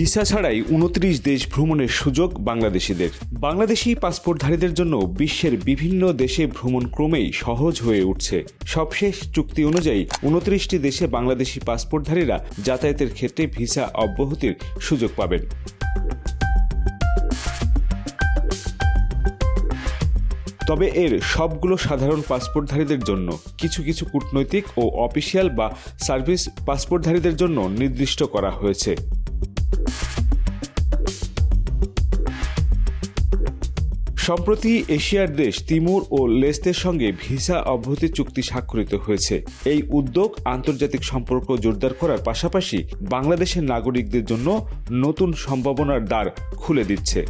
Visa ছাড়াই উনত্রিশ দেশ ভ্রমণের সুযোগ বাংলাদেশিদের। বাংলাদেশি পাসপোর্টধারীদের জন্য বিশ্বের বিভিন্ন দেশে ভ্রমণ ক্রমেই সহজ হয়ে উঠছে। সবশেষ চুক্তি অনুযায়ী উনত্রিশটি দেশে বাংলাদেশি পাসপোর্টধারীরা যাতায়াতের ক্ষেত্রে ভিসা অব্যাহতির সুযোগ পাবেন। তবে এর সবগুলো সাধারণ পাসপোর্টধারীদের জন্য কিছু কিছু কূটনৈতিক ও অফিসিয়াল বা সার্ভিস পাসপোর্টধারীদের জন্য নির্দিষ্ট করা হয়েছে। সম্প্রতি এশিয়ার দেশ তিমুর ও লেস্তের সঙ্গে ভিসা অব্যাহতি চুক্তি স্বাক্ষরিত হয়েছে। এই উদ্যোগ আন্তর্জাতিক সম্পর্ক জোরদার করার পাশাপাশি বাংলাদেশের নাগরিকদের জন্য নতুন সম্ভাবনার দ্বার খুলে দিচ্ছে।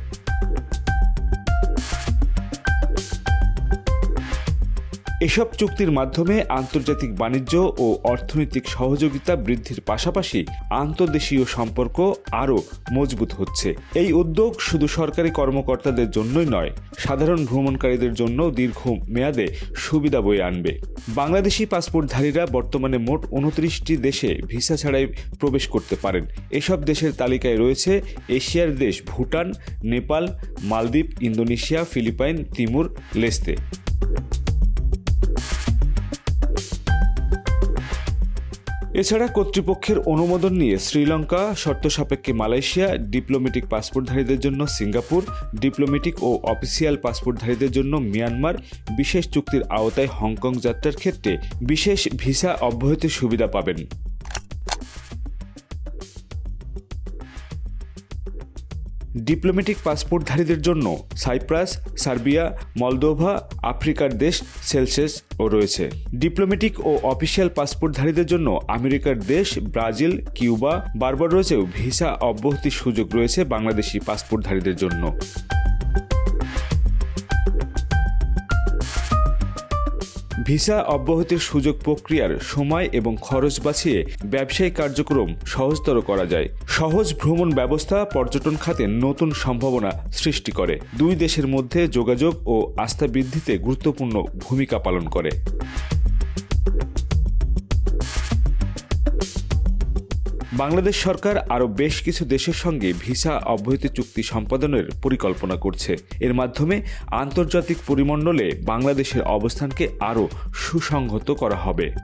এসব চুক্তির মাধ্যমে আন্তর্জাতিক বাণিজ্য ও অর্থনৈতিক সহযোগিতা বৃদ্ধির পাশাপাশি আন্তর্দেশীয় সম্পর্ক আরও মজবুত হচ্ছে। এই উদ্যোগ শুধু সরকারি কর্মকর্তাদের জন্যই নয়, সাধারণ ভ্রমণকারীদের জন্য দীর্ঘ মেয়াদে সুবিধা বয়ে আনবে। বাংলাদেশি পাসপোর্টধারীরা বর্তমানে মোট উনত্রিশটি দেশে ভিসা ছাড়াই প্রবেশ করতে পারেন। এসব দেশের তালিকায় রয়েছে এশিয়ার দেশ Bhutan, Nepal, Maldives, Indonesia, Philippines, Timor, Leste. এছাড়া কর্তৃপক্ষের অনুমোদন নিয়ে শ্রীলঙ্কা, শর্ত সাপেক্ষে মালয়েশিয়া ডিপ্লোমেটিক পাসপোর্টধারীদের জন্য সিঙ্গাপুর ডিপ্লোমেটিক ও অফিসিয়াল পাসপোর্টধারীদের জন্য মিয়ানমার, বিশেষ চুক্তির আওতায় হংকং যাত্রার ক্ষেত্রে বিশেষ ভিসা অব্যাহতি সুবিধা পাবেন। ডিপ্লোম্যাটিক পাসপোর্টধারীদের জন্য সাইপ্রাস, সার্বিয়া, মলদোভা, আফ্রিকার দেশ সেলসেস ও রয়েছে। ডিপ্লোম্যাটিক ও অফিসিয়াল পাসপোর্টধারীদের জন্য আমেরিকার দেশ ব্রাজিল, কিউবা, বারবার রয়েছেও ভিসা অব্যাহতির সুযোগ রয়েছে বাংলাদেশি পাসপোর্টধারীদের জন্য। ভিসা অব্যাহতির সুযোগ প্রক্রিয়ার সময় এবং খরচ বাঁচিয়ে ব্যবসায়িক কার্যক্রম সহজতর করা যায়। সহজ ভ্রমণ ব্যবস্থা পর্যটন খাতে নতুন সম্ভাবনা সৃষ্টি করে। দুই দেশের মধ্যে যোগাযোগ ও আস্থা বৃদ্ধিতে গুরুত্বপূর্ণ ভূমিকা পালন করে। বাংলাদেশ সরকার আরও বেশ কিছু দেশের সঙ্গে ভিসা অব্যাহতি চুক্তি সম্পাদনের পরিকল্পনা করছে। এর মাধ্যমে আন্তর্জাতিক পরিমণ্ডলে বাংলাদেশের অবস্থানকে আরও সুসংহত করা হবে।